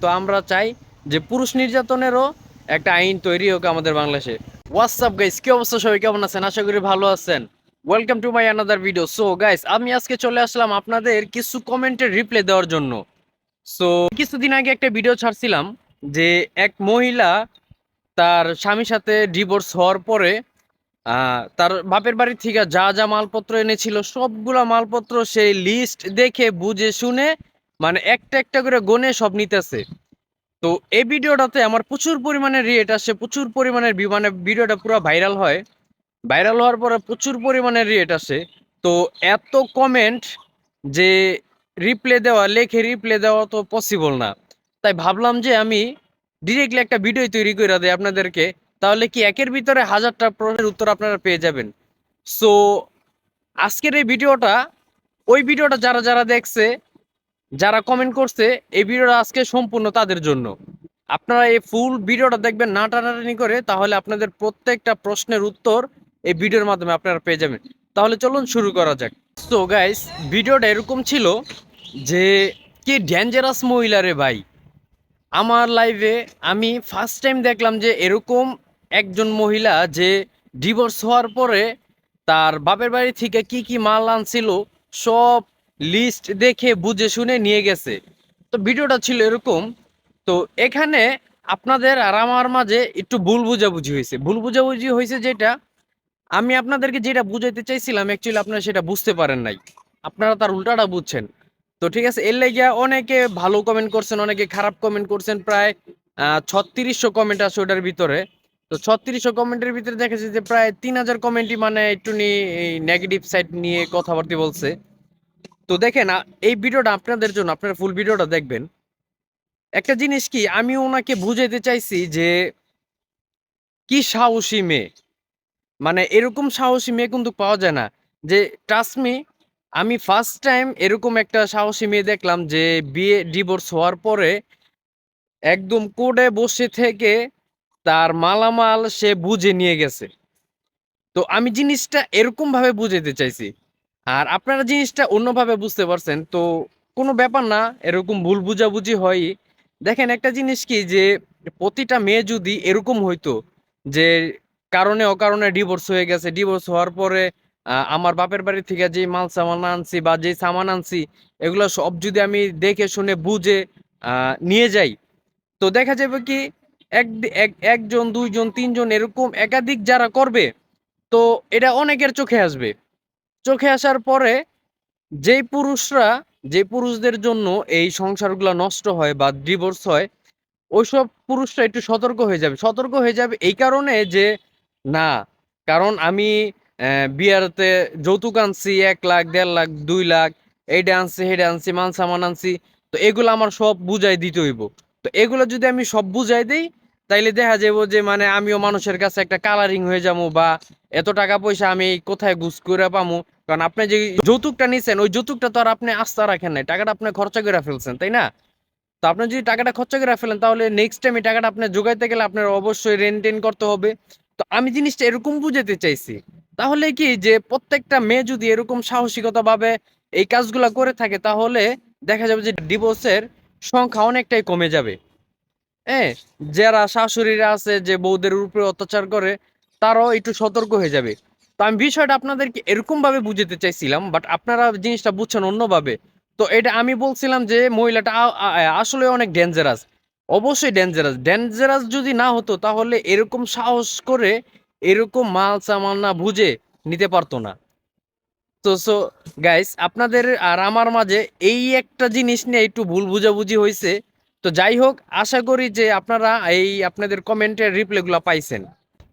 তো আমরা চাই যে পুরুষ নির্যাতনেরও একটা আইন তৈরি হোক আমাদের বাংলাদেশে। হোয়াটসঅ্যাপ গাইস কি অবস্থা? সবাই কেমন আছেন? আশা করি ভালো আছেন। Welcome to my another video so guys আমি আজকে চলে আসলাম আপনাদের কিছু কমেন্টের রিপ্লাই দেওয়ার জন্য। সো কিছুদিন আগে একটা ভিডিও ছাড়ছিলাম যে এক মহিলা তার স্বামীর সাথে ডিভোর্স হওয়ার পরে তার বাপের বাড়ি থেকে যা যা মালপত্র এনেছিল, সবগুলা মালপত্র সেই লিস্ট দেখে, বুঝে, শুনে মানে একটা একটা করে গনে সব নিতেছে। তো এই ভিডিওটাতে আমার প্রচুর পরিমাণে রিয়েট আসে, প্রচুর পরিমাণের মানে ভিডিওটা পুরো ভাইরাল হয়। ভাইরাল হওয়ার পরে প্রচুর পরিমাণে রিয়েট আসে। তো এত কমেন্ট যে রিপ্লে দেওয়া, লেখে রিপ্লে দেওয়া তো পসিবল না। তাই ভাবলাম যে আমি ডিরেক্টলি একটা ভিডিও তৈরি করে দেয় আপনাদেরকে। তাহলে কি একের ভিতরে হাজারটা প্রশ্নের উত্তর আপনারা পেয়ে যাবেন। সো আজকের এই ভিডিওটা ওই ভিডিওটা যারা যারা দেখছে যারা কমেন্ট করছে, এই ভিডিওটা আজকে সম্পূর্ণ তাদের জন্য। আপনারা এই ফুল ভিডিওটা দেখবেন, না টানাটানি করে, তাহলে আপনাদের প্রত্যেকটা প্রশ্নের উত্তর এই ভিডিওর মাধ্যমে আপনারা পেয়ে যাবেন। তাহলে চলুন শুরু করা যাক। সো গাইস ভিডিওটা এরকম ছিল যে, কি ডেঞ্জারাস মহিলা রে ভাই। আমার লাইভে আমি ফার্স্ট টাইম দেখলাম যে, এরকম একজন মহিলা যে ডিভোর্স হওয়ার পরে তার বাপের বাড়ি থেকে কি কি মাল আনছিল, সব লিস্ট দেখে বুঝে শুনে নিয়ে গেছে। তো ভিডিওটা ছিল এরকম। তো এখানে আপনাদের আর আমার মাঝে একটু ভুল বুঝাবুঝি হয়েছে। ভুল বুঝাবুঝি হয়েছে যেটা, আমি আপনাদেরকে যেটা বুঝাইতে চাইছিলাম অ্যাকচুয়ালি আপনারা সেটা বুঝতে পারেন নাই। আপনারা তার উল্টাটা বুঝছেন। তো ঠিক আছে, এর লেগিয়া অনেকে ভালো কমেন্ট করছেন, অনেকে খারাপ কমেন্ট করছেন, প্রায় ছত্রিশশো কমেন্ট আছে ওটার ভিতরে। তো ছত্রিশশো কমেন্টের ভিতরে দেখা যাচ্ছে যে প্রায় তিন হাজার কমেন্টই মানে একটু নেগেটিভ সাইড নিয়ে কথাবার্তা বলছে। তো দেখেন এই ভিডিওটা আপনাদের জন্য, আপনারা ফুল ভিডিওটা দেখবেন। একটা জিনিস কি, আমি ওনাকে বুঝাইতে চাইছি যে, কি সাহসী মেয়ে? মানে এরকম সাহসী মেয়ে কিন্তু পাওয়া যায় না। যে ট্রাস্টমি আমি ফার্স্ট টাইম এরকম একটা সাহসী মেয়ে দেখলাম যে, বিয়ে ডিভোর্স হওয়ার পরে একদম কোডে বসে থেকে তার মালামাল সে বুঝে নিয়ে গেছে। তো আমি জিনিসটা এরকম ভাবে বুঝাইতে চাইছি। আর আপনারা জিনিসটা অন্যভাবে বুঝতে পারছেন, তো কোনো ব্যাপার না, এরকম ভুল বুঝাবুঝি হয়। দেখেন, একটা জিনিস কি যে, প্রতিটা মেয়ে যদি এরকম হইতো যে, কারণে অকারণে ডিভোর্স হয়ে গেছে ডিভোর্স হওয়ার পরে আমার বাপের বাড়ি থেকে যে মাল সামান আনছি বা যে সামান আনছি, এগুলো সব যদি আমি দেখে শুনে বুঝে নিয়ে যাই, তো দেখা যাবে কি, এক, এক- একজন, দুইজন, তিনজন এরকম একাধিক যারা করবে, তো এটা অনেকের চোখে আসবে। চোখে আসার পরে যেই পুরুষরা যে পুরুষদের জন্য এই সংসারগুলো নষ্ট হয় বা ডিভোর্স হয়, ওইসব পুরুষরা একটু সতর্ক হয়ে যাবে। সতর্ক হয়ে যাবে এই কারণে যে, না, কারণ আমি বিয়ারতে যৌতুক আনছি, এক লাখ, দেড় লাখ, দুই লাখ এইটা আনছি হেডে আনছি মান সামান আনছি, তো এগুলো আমার সব বুঝাই দিতে হইব। তো এগুলো যদি আমি সব বুঝাই দিই তাইলে দেখা যাব যে মানে আমিও মানুষের কাছে একটা কালারিং হয়ে যাব বা এত টাকা পয়সা আমি কোথায় গুছ করে পামু? কারণ আপনি যে যৌতুকটা নিছেন, ওই যৌতুকটা তো আর আপনি আস্থা রাখেন নাই, টাকাটা আপনি খরচা করে ফেলছেন, তাই না? তো আপনি যদি টাকাটা খরচা করে ফেলেন, তাহলে নেক্সট টাইম এই টাকাটা আপনি যোগাইতে গেলে আপনার অবশ্যই রেনটেন করতে হবে। তো আমি জিনিসটা এরকম বুঝাতে চাইছি, তাহলে কি যে প্রত্যেকটা মেয়ে যদি এরকম সাহসিকতা ভাবে এই কাজগুলা করে থাকে, তাহলে দেখা যাবে যে ডিভোর্সের সংখ্যা অনেকটাই কমে যাবে। হ্যাঁ যারা শাশুড়িরা আছে, যে বউদের উপরে অত্যাচার করে, তারাও একটু সতর্ক হয়ে যাবে। তো আমি বিষয়টা আপনাদেরকে এরকম ভাবে বুঝাতে চাইছিলাম বাট আপনারা জিনিসটা বুঝছেন অন্যভাবে। তো এটা আমি বলছিলাম যে, মহিলাটা আসলে অনেক ডেঞ্জারাস অবশ্যই ডেঞ্জারাস ডেঞ্জারাস যদি না হতো, তাহলে এরকম সাহস করে এরকম মাল সামাল না বুঝে নিতে পারতো না। তো সো গাইস আপনাদের আর আমার মাঝে এই একটা জিনিস নিয়ে একটু ভুল বুঝাবুঝি হয়েছে তো যাই হোক, আশা করি যে আপনারা এই আপনাদের কমেন্টের রিপ্লাইগুলো পাইছেন।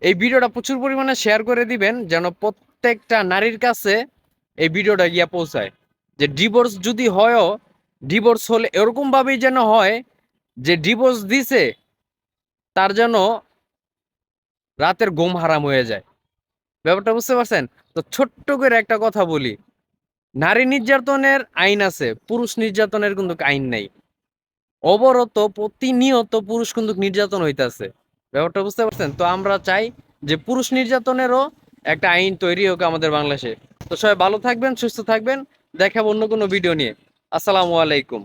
এই ভিডিওটা প্রচুর পরিমাণে শেয়ার করে দিবেন, যেন প্রত্যেকটা নারীর কাছে এই ভিডিওটা গিয়া পৌঁছায়। যে ডিভোর্স যদি হয়ও ডিভোর্স হলে এরকম ভাবেই যেন হয়, যে ডিভোর্স দিছে, তার যেন রাতের ঘুম হারাম হয়ে যায়। ব্যাপারটা বুঝতে পারছেন? তো ছোট্ট করে একটা কথা বলি। নারী নির্যাতনের আইন আছে, পুরুষ নির্যাতনের কিন্তু আইন নাই। অবরত প্রতিনিয়ত পুরুষ কিন্তু নির্যাতন হইতেছে। ব্যাপারটা বুঝতে পারছেন? তো আমরা চাই যে পুরুষ নির্যাতনেরও একটা আইন তৈরি হোক আমাদের বাংলাদেশে। তো সবাই ভালো থাকবেন, সুস্থ থাকবেন। দেখাবো অন্য কোনো ভিডিও নিয়ে। আসসালামু আলাইকুম।